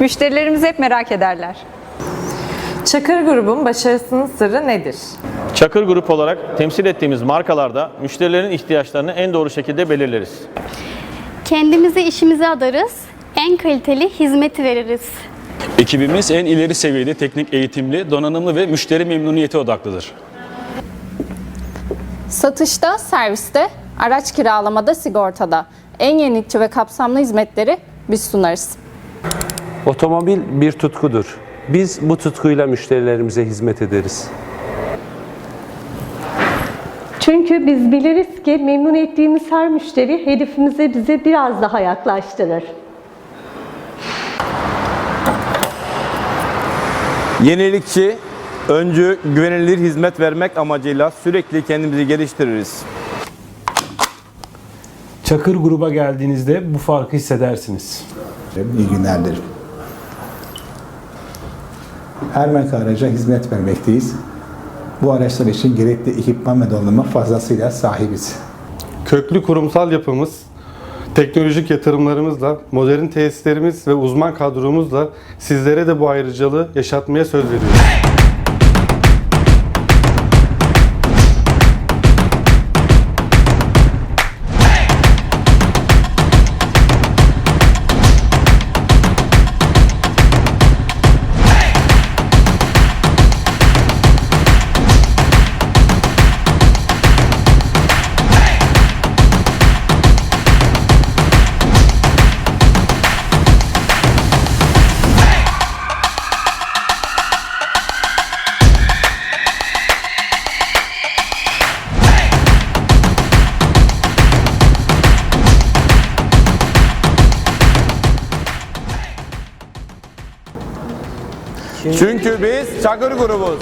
Müşterilerimiz hep merak ederler. Çakır grubun başarısının sırrı nedir? Çakır Grup olarak temsil ettiğimiz markalarda müşterilerin ihtiyaçlarını en doğru şekilde belirleriz. Kendimizi işimize adarız, en kaliteli hizmeti veririz. Ekibimiz en ileri seviyede teknik eğitimli, donanımlı ve müşteri memnuniyeti odaklıdır. Satışta, serviste, araç kiralamada, sigortada en yenilikçi ve kapsamlı hizmetleri biz sunarız. Otomobil bir tutkudur. Biz bu tutkuyla müşterilerimize hizmet ederiz. Çünkü biz biliriz ki memnun ettiğimiz her müşteri hedefimize bize biraz daha yaklaştırır. Yenilikçi, öncü, güvenilir hizmet vermek amacıyla sürekli kendimizi geliştiririz. Çakır gruba geldiğinizde bu farkı hissedersiniz. İyi günlerdir. Her marka araca hizmet vermekteyiz. Bu araçlar için gerekli ekipman ve donanıma fazlasıyla sahibiz. Köklü kurumsal yapımız, teknolojik yatırımlarımızla, modern tesislerimiz ve uzman kadromuzla sizlere de bu ayrıcalığı yaşatmaya söz veriyoruz. Çünkü biz Çakır grubuz.